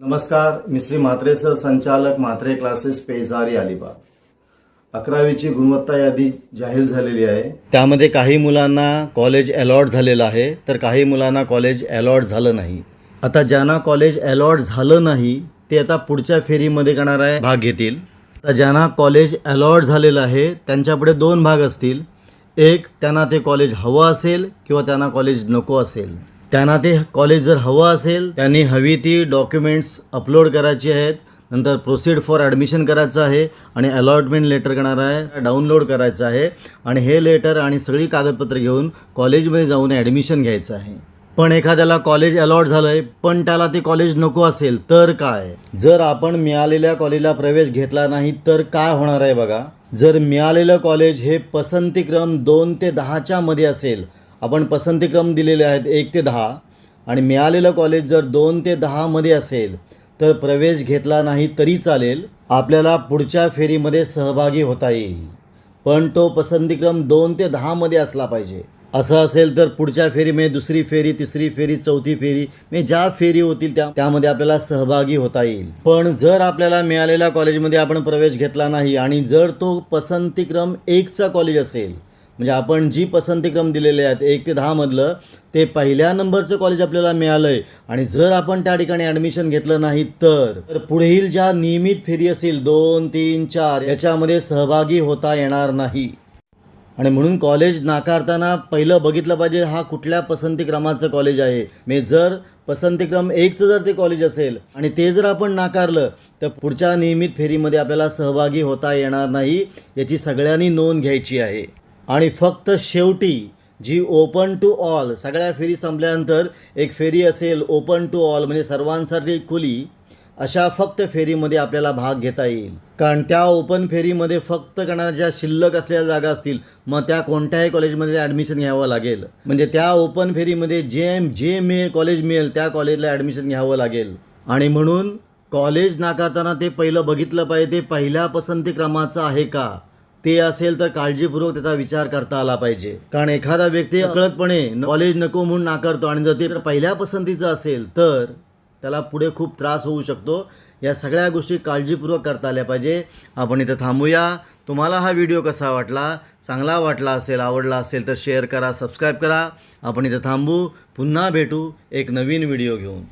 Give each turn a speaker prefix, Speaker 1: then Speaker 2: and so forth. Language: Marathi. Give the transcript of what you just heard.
Speaker 1: नमस्कार मी श्री म्हात्रे सर संचालक म्हात्रे क्लासेस पेजारी अलिबाग. अकरावीची गुणवत्ता यादी जाहीर झालेली आहे. त्यामध्ये काही मुलांना कॉलेज अलॉट झालेलं आहे तर काही मुलांना कॉलेज अलॉट झालं नाही. आता ज्यांना कॉलेज अलॉट झालं नाही ते आता पुढच्या फेरीमध्ये करणार आहे. भाग घेतील. तर ज्यांना कॉलेज अलॉट झालेलं आहे त्यांच्यापुढे दोन भाग असतील. एक त्यांना ते कॉलेज हवं असेल किंवा त्यांना कॉलेज नको असेल. त्यांना ते कॉलेज जर हवं असेल त्यांनी हवी ती डॉक्युमेंट्स अपलोड करायची आहेत. नंतर प्रोसीड फॉर ॲडमिशन करायचं आहे आणि अलॉटमेंट लेटर करणार आहे डाउनलोड करायचं आहे. आणि हे लेटर आणि सगळी कागदपत्र घेऊन कॉलेजमध्ये जाऊन ॲडमिशन घ्यायचं आहे. पण एखाद्याला कॉलेज अलॉट झालं आहे पण त्याला ते कॉलेज नको असेल तर काय? जर आपण मिळालेल्या कॉलेजला प्रवेश घेतला नाही तर काय होणार आहे बघा? जर मिळालेलं कॉलेज हे पसंतीक्रम दोन ते दहाच्या मध्ये असेल आपण पसंतीक्रम दिलेले आहेत एक ते दहा. आणि मिळालेलं कॉलेज जर दोन ते दहामध्ये असेल तर प्रवेश घेतला नाही तरी चालेल. आपल्याला पुढच्या फेरीमध्ये सहभागी होता येईल. पण तो पसंतीक्रम दोन ते दहामध्ये असला पाहिजे. असं असेल तर पुढच्या फेरीमध्ये दुसरी फेरी तिसरी फेरी चौथी फेरी मी ज्या फेरी होतील त्या त्यामध्ये आपल्याला सहभागी होता येईल. पण जर आपल्याला मिळालेल्या कॉलेजमध्ये आपण प्रवेश घेतला नाही आणि जर तो पसंतीक्रम एकचा कॉलेज असेल म्हणजे आपण जी पसंतीक्रम दिलेले आहेत एक ते दहामधलं ते पहिल्या नंबरचं कॉलेज आपल्याला मिळालं आहे आणि जर आपण त्या ठिकाणी ॲडमिशन घेतलं नाही तर तर पुढील ज्या नियमित फेरी असेल दोन तीन चार याच्यामध्ये सहभागी होता येणार नाही. आणि म्हणून कॉलेज नाकारताना पहिलं बघितलं पाहिजे हा कुठल्या पसंतीक्रमाचं कॉलेज आहे. मी जर पसंतीक्रम एकचं जर ते कॉलेज असेल आणि ते जर आपण नाकारलं तर पुढच्या नियमित फेरीमध्ये आपल्याला सहभागी होता येणार नाही याची सगळ्यांनी नोंद घ्यायची आहे. आणि फक्त शेवटी जी ओपन टू ऑल सगळ्या फेरी संपल्यानंतर एक फेरी असेल ओपन टू ऑल म्हणजे सर्वांसाठी खुली अशा फक्त फेरीमध्ये आपल्याला भाग घेता येईल. कारण त्या ओपन फेरीमध्ये फक्त करणाऱ्या ज्या शिल्लक असलेल्या जागा असतील मग त्या कोणत्याही कॉलेजमध्ये ॲडमिशन घ्यावं लागेल. म्हणजे त्या ओपन फेरीमध्ये जे जे मिळेल कॉलेज मिळेल त्या कॉलेजला ॲडमिशन घ्यावं लागेल. आणि म्हणून कॉलेज नाकारताना ते पहिलं बघितलं पाहिजे ते पहिल्या पसंती क्रमाचं आहे का? ते असेल तर काळजीपूर्वक त्याचा विचार करता आला पाहिजे. कारण एखादा व्यक्ती कळतपणे कॉलेज नको म्हणून नाकारतो आणि जर ते पहिल्या पसंतीचं असेल तर त्याला पुढे खूप त्रास होऊ शकतो. या सगळ्या गोष्टी काळजीपूर्वक करता आल्या पाहिजे. आपण इथं थांबूया. तुम्हाला हा व्हिडिओ कसा वाटला? चांगला वाटला असेल आवडला असेल तर शेअर करा सबस्क्राईब करा. आपण इथं थांबू. पुन्हा भेटू एक नवीन व्हिडिओ घेऊन.